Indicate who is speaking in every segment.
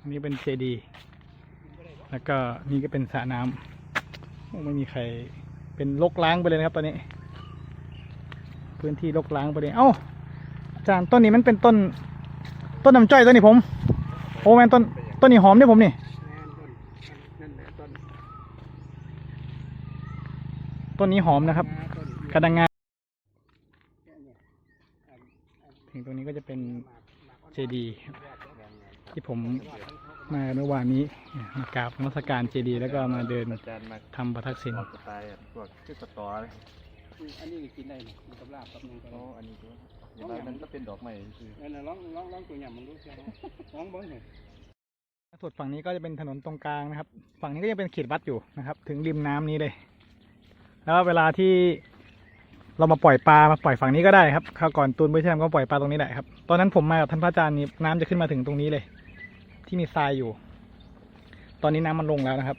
Speaker 1: อันนี้เป็นเจดีย์แล้วก็นี่ก็เป็นสระน้ำโอ้ไม่มีใครเป็นลกล้างไปเลยนะครับ ตอนนี้ พื้นที่ลกล้างไปเลยเอ้าอาจารย์ต้นนี้มันเป็นต้น ต้นน้ำจ้อยต้นนี้ผม โอ้แมนต้นต้นนี้หอมเนี่ยผมนี่
Speaker 2: นั่นแหละต้น
Speaker 1: ต้นนี้หอมนะครับ
Speaker 2: ต้น
Speaker 1: กระดังงา
Speaker 2: เนี่ย
Speaker 1: ถึงตรงนี้ก็จะเป็น เจดีย์ครับที่ผมมาเมื่อวานนี้มากราบนมัสการเจดีย์แล้วก็มาเดิน
Speaker 3: อาจารย์มา
Speaker 1: ทำประทักษิณ
Speaker 3: ออกสไตล์อะพวกชื่อสตอเลย
Speaker 2: อันนี้กินได้นี่มันกับลาบกับนึงก็
Speaker 3: โอ้
Speaker 2: ได้
Speaker 3: อันนี้ด้วยอย่างไรมันก็เป็นดอกไม้คือ
Speaker 2: นั่นน่ะลองลองลองตัวอย่างมันดูเชียวลองเบิ้งหน่อย
Speaker 1: ส่วนฝั่งนี้ก็จะเป็นถนนตรงกลางนะครับ ฝั่งนี้ก็ยังเป็นเขตวัดอยู่นะครับ ถึงริมน้ำนี้เลย แล้วเวลาที่ เรามาปล่อยปลามาปล่อยฝั่งนี้ก็ได้ครับคราวก่อนตูนบุญแชมก็ปล่อยปลาตรงนี้แหละครับตอนนั้นผมมากับท่านพระอาจารย์นี่น้ำจะขึ้นมาถึงตรงนี้เลย ที่มีทรายอยู่ ตอนนี้น้ำมันลงแล้วนะครับ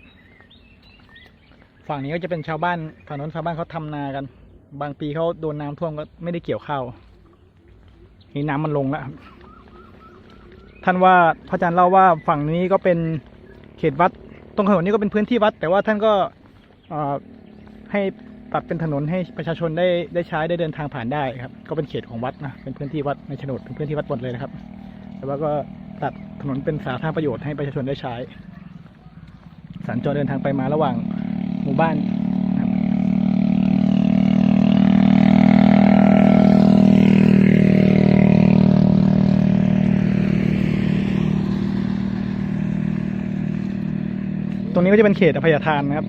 Speaker 1: ฝั่งนี้ก็จะเป็นชาวบ้านฝั่งนู้นชาวบ้านเขาทำนากัน บางปีเขาโดนน้ำท่วมก็ไม่ได้เกี่ยวข้าวนี่น้ำมันลงแล้วท่านว่าพระอาจารย์เล่าว่าฝั่งนี้ก็เป็นเขตวัด ตรงถนนนี้ก็เป็นพื้นที่วัด แต่ว่าท่านก็ให้ ตัดเป็นถนนให้ประชาชนได้ได้ใช้ได้เดินทางผ่านได้ครับ ก็เป็นเขตของวัดนะเป็นพื้นที่วัดในโฉนดเป็นพื้นที่วัดหมดเลยนะครับ แต่ว่าก็ตัดถนนเป็นสาธารณประโยชน์ให้ประชาชนได้ใช้สัญจรเดินทางไปมาระหว่างหมู่บ้านนะครับตรงนี้ก็จะเป็นเขตอภัยทานนะครับ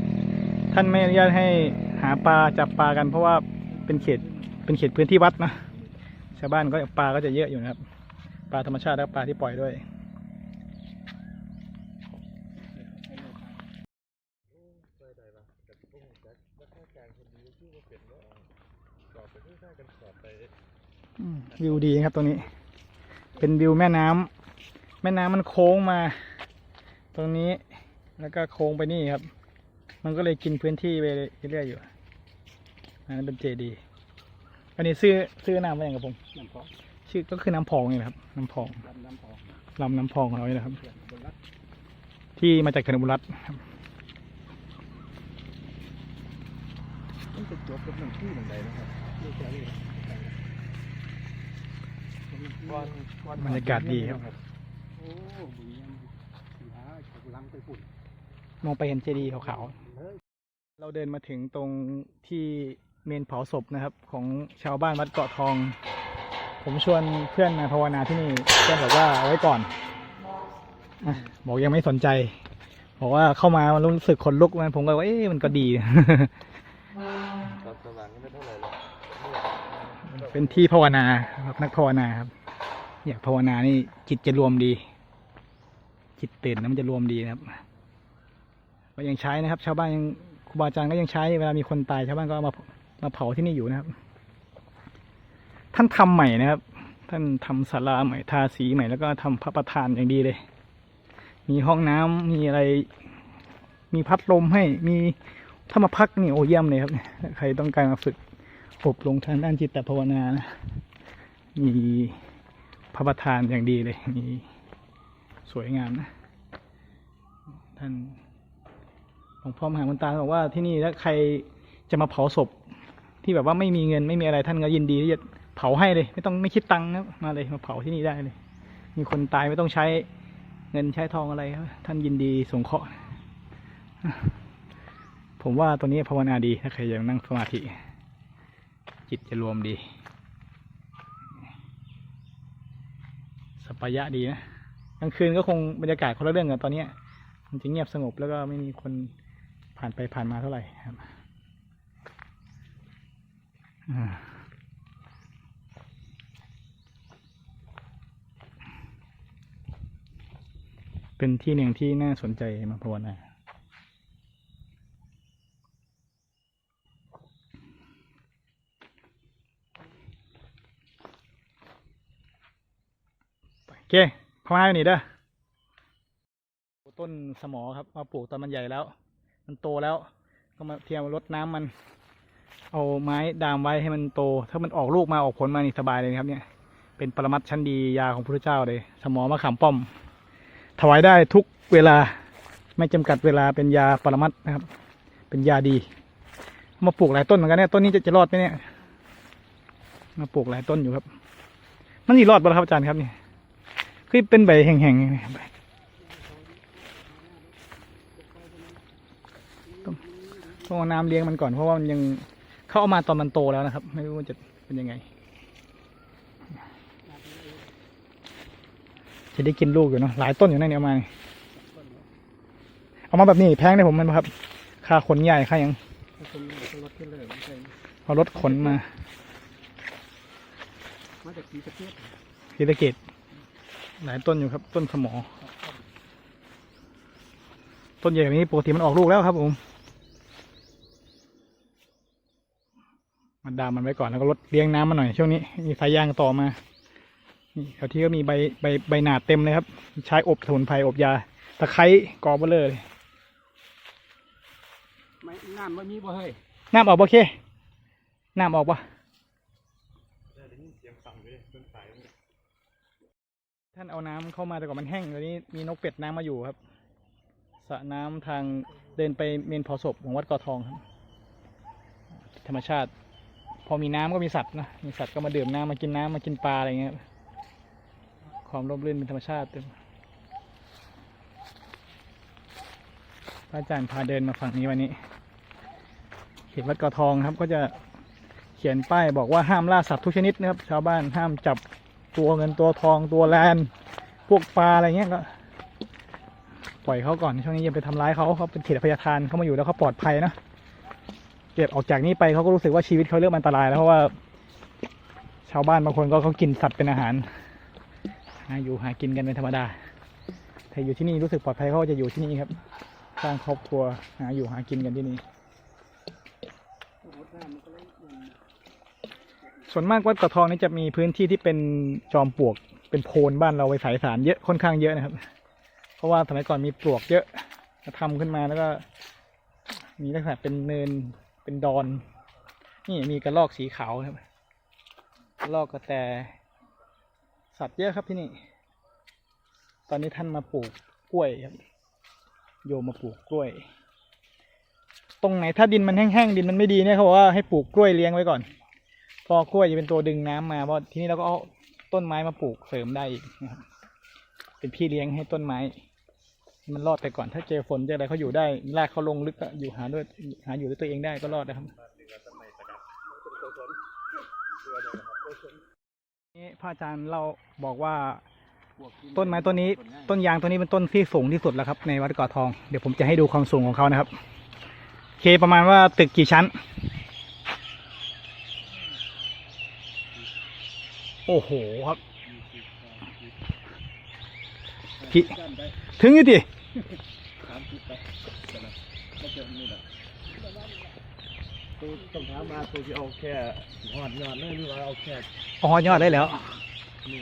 Speaker 1: ท่านไม่อนุญาตให้ หาปลาจับปลากันเพราะว่าเป็นเขตเป็นเขตพื้นที่วัดนะชาวบ้านก็ปลาก็จะเยอะอยู่นะครับ ปลาธรรมชาติและปลาที่ปล่อยด้วยวิวดีครับตรงนี้ เป็นวิวแม่น้ำแม่น้ำมันโค้งมา ตรงนี้แล้วก็โค้งไปนี่ครับ มันก็เลยกินพื้นที่ไปเรื่อยๆอยู่ อันนั้นเป็นเจดีย์อันนี้ซื้อซื้อน้ำมาอย่างกับผม
Speaker 2: น้ำพอง
Speaker 1: ชื่อก็คือน้ำพองนี่แหละครับ น้ำพอง
Speaker 2: ลำน้ำพอง
Speaker 1: ลำน้ำพองของเรานี่แหละครับ
Speaker 2: เขื่อนบนรัฐ
Speaker 1: ที่มาจากเขื่อนอุบลรัตน์ครับ
Speaker 3: มันจะจบกับหนึ่งที่หนึ่งใดนะครับ
Speaker 2: นี่เจอนี่
Speaker 3: ก่อนก่อน
Speaker 1: บรรยากาศดีครับ
Speaker 2: โอ้บุญยังสีหาจากลังไปฝุ่น
Speaker 1: มองไปเห็นเจดีย์ขาว
Speaker 2: เฮ้ย
Speaker 1: ๆเราเดินมาถึงตรงที่ เมนเผาศพนะครับ ของชาวบ้านวัดเกาะทอง ผมชวนเพื่อนมาภาวนาที่นี่เพื่อนบอกว่าเอาไว้ก่อนอะบอกยังไม่สนใจ บอกว่าเข้ามามันรู้สึกขนลุกมันผมก็ว่าเอ๊ะมันก็ดี
Speaker 3: ตอนสว่างก็ไม่เท่าไหร่หรอก
Speaker 1: เป็นที่ภาวนาครับนักภาวนาครับ อยากภาวนานี่จิตจะรวมดี จิตตื่นแล้วมันจะรวมดีนะครับก็ยังใช้นะครับ ชาวบ้านยังครูบาอาจารย์ก็ยังใช้เวลามีคนตายชาวบ้านก็เอามา มาเผาที่นี่อยู่นะครับ ท่านทำใหม่นะครับ ท่านทำศาลาใหม่ทาสีใหม่แล้วก็ทำพระประธานอย่างดีเลย มีห้องน้ำมีอะไร มีพัดลมให้มีถ้ามาพักนี่โอเยี่ยมเลยครับ ใครต้องการมาฝึกอบรมทางด้านจิตภาวนานะมีพระประธานอย่างดีเลยมีสวยงามนะ ท่านหลวงพ่อมหามันตาบอกว่าที่นี่ถ้าใครจะมาเผาศพ ที่แบบว่าไม่มีเงินไม่มีอะไรท่านก็ยินดีที่จะเผาให้เลย ไม่ต้องไม่คิดตังค์นะมาเลยมาเผาที่นี่ได้เลย มีคนตายไม่ต้องใช้เงินใช้ทองอะไรครับท่านยินดีสงเคราะห์ผมว่าตัวนี้ภาวนาดีถ้าใครอยากนั่งสมาธิ จิตจะรวมดีสปายะดีนะกลางคืนก็คงบรรยากาศคนละเรื่องกับตอนนี้มันจะเงียบสงบแล้วก็ไม่มีคนผ่านไปผ่านมาเท่าไหร่ครับ เป็นที่หนึ่งที่น่าสนใจมาภาวนาโอเคเข้ามาอยู่นี่เด้อต้นสมอครับ มาปลูกตอนมันใหญ่แล้ว มันโตแล้ว ก็มาเทียมรดน้ำมัน เอาไม้ดามไว้ให้มันโต ถ้ามันออกลูกมาออกผลมานี่สบายเลยครับเนี่ย เป็นปรมัตชั้นดียาของพระเจ้าเลย สมอมะขามป้อม ถวายได้ทุกเวลาไม่จำกัดเวลาเป็นยาปรมัตถ์นะครับ เป็นยาดี มาปลูกหลายต้นเหมือนกันเนี่ยต้นนี้จะจะรอดไหมเนี่ย มาปลูกหลายต้นอยู่ครับ มันนี่รอดบ่ล่ะครับอาจารย์ครับนี่คือเป็นใบแห้งๆต้องต้องเอาน้ำเลี้ยงมันก่อนเพราะว่ามันยัง เข้าเอามาตอนมันโตแล้วนะครับ ไม่รู้ว่าจะเป็นยังไง จะได้กินลูกอยู่เนาะหลายต้นอยู่นั่นเนี่ยเอามา เอามาแบบนี้แพงเลยผมมันครับ ค่าขนใหญ่ค่ายัง
Speaker 2: คนก็รถขึ้นเอา
Speaker 1: รถขนมา
Speaker 2: มาจากสีสะเกด
Speaker 1: ศรีสะเกดหลายต้นอยู่ครับ ต้นสมอ ต้นใหญ่แบบนี้ปกติมันออกลูกแล้วครับผม มันดามมันไว้ก่อนแล้วก็ลดเลี้ยงน้ำมาหน่อยช่วงนี้มีสายยางต่อมานี่แถวที่ก็มีใบใบใบหนาดเต็มเลยครับ ใช้อบสมุนไพรอบยาตะไคร้กอเบลเลอร์เลย
Speaker 2: ไม่น้ำไม่มีบ่เฮ้ย
Speaker 1: น้ำออกปะเคน้ำออกปะท่านเอาน้ำเข้ามาแต่ก่อนมันแห้งตอนนี้มีนกเป็ดน้ำมาอยู่ครับสระน้ำทางเดินไปเมนเผาศพของวัดกอทองครับ ธรรมชาติ พอมีน้ำก็มีสัตว์นะมีสัตว์ก็มาดื่มน้ำมากินน้ำมากินปลาอะไรเงี้ยความร่มรื่นเป็นธรรมชาติเต็มพระอาจารย์พาเดินมาฝั่งนี้วันนี้เขตวัดเกาทองครับก็จะเขียนป้ายบอกว่าห้ามล่าสัตว์ทุกชนิดนะครับ ชาวบ้านห้ามจับตัวเงินตัวทองตัวแลนพวกปลาอะไรเงี้ยก็ปล่อยเขาก่อนช่วงนี้อย่าไปทำร้ายเขาเขาเป็นเขตพยาทานเขามาอยู่แล้วเขาปลอดภัยนะ เก็บออกจากนี้ไปเขาก็รู้สึกว่าชีวิตเขาเริ่มอันตรายแล้วเพราะว่า ชาวบ้านบางคนก็เขากินสัตว์เป็นอาหารหาอยู่หากินกันเป็นธรรมดาแต่อยู่ที่นี่รู้สึกปลอดภัยเขาก็จะอยู่ที่นี่ครับ สร้างครอบครัวหาอยู่หากินกันที่นี่ส่วนมากวัดกาะทองนี่จะมีพื้นที่ที่เป็นจอมปลวกเป็นโพนบ้านเราไวสายสารเยอะค่อนข้างเยอะนะครับ เพราะว่าสมัยก่อนมีปลวกเยอะก็ทำขึ้นมาแล้วก็ มีลักษณะเป็นเนิน เป็นดอน นี่มีกระรอกสีขาวครับกระรอกกระแต สัตว์เยอะครับที่นี่ ตอนนี้ท่านมาปลูกกล้วยครับ โยมมาปลูกกล้วย ตรงไหนถ้าดินมันแห้งๆดินมันไม่ดีเนี่ยเขาบอกว่าให้ปลูกกล้วยเลี้ยงไว้ก่อน พอกล้วยจะเป็นตัวดึงน้ำมาเพราะที่นี้เราก็เอาต้นไม้มาปลูกเสริมได้อีกนะครับ เป็นพี่เลี้ยงให้ต้นไม้ มันรอดไปก่อนถ้าเจอฝนเจออะไรเขาอยู่ได้รากเขาลงลึกก็อยู่หาด้วยหาอยู่ด้วยตัวเองได้ก็รอดนะครับนี่พระอาจารย์เราบอกว่าต้นไม้ต้นนี้ ต้นยางต้นนี้เป็นต้นที่สูงที่สุดแล้วครับ ในวัดเกาะทองเดี๋ยวผมจะให้ดูความสูงของเขานะครับ เคประมาณว่าตึกกี่ชั้น โอ้โหครับถึงอยู่ดิ
Speaker 2: สามสิบไปแต่ละก็เจอนี่แหละตัวต้องถามมาตัวที่เอาแค่หอดยอดเลยหรือว่าเอาแค่
Speaker 1: อ๋อยอดได้แล้ว
Speaker 2: นี่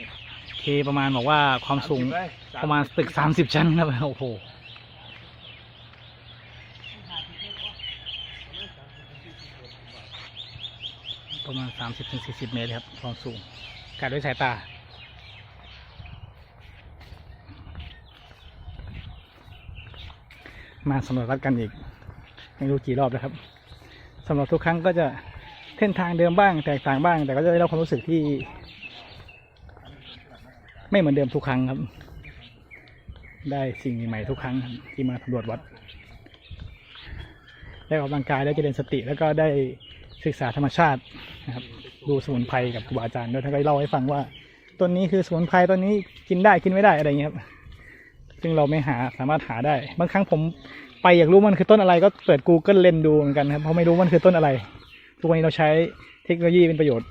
Speaker 1: เคประมาณบอกว่าความสูง
Speaker 2: 30ไป
Speaker 1: ประมาณตึกสามสิบชั้นครับโอ้โหประมาณสามสิบถึงสี่สิบเมตรครับความสูงการด้วยสายตา มาสำรวจวัดกันอีกไม่รู้กี่รอบแล้วครับสำหรับทุกครั้งก็จะเส้นทางเดิมบ้าง แตกต่างบ้าง แต่ก็จะได้รับความรู้สึกที่ ไม่เหมือนเดิมทุกครั้งครับ ได้สิ่งใหม่ทุกครั้งที่มาสำรวจวัดได้ออกกำลังกายได้เจริญสติ แล้วก็ได้ศึกษาธรรมชาตินะครับดูสมุนไพรกับครูบาอาจารย์ด้วยท่านก็เล่าให้ฟังว่าต้นนี้คือสมุนไพรต้นนี้กินได้กินไม่ได้อะไรเงี้ยครับ ซึ่งเราไม่หาสามารถหาได้ บางครั้งผมไปอยากรู้มันคือต้นอะไรก็เปิด Google เล่นดูเหมือนกันครับเพราะไม่รู้มันคือต้นอะไร ทุกวันนี้เราใช้เทคโนโลยีเป็นประโยชน์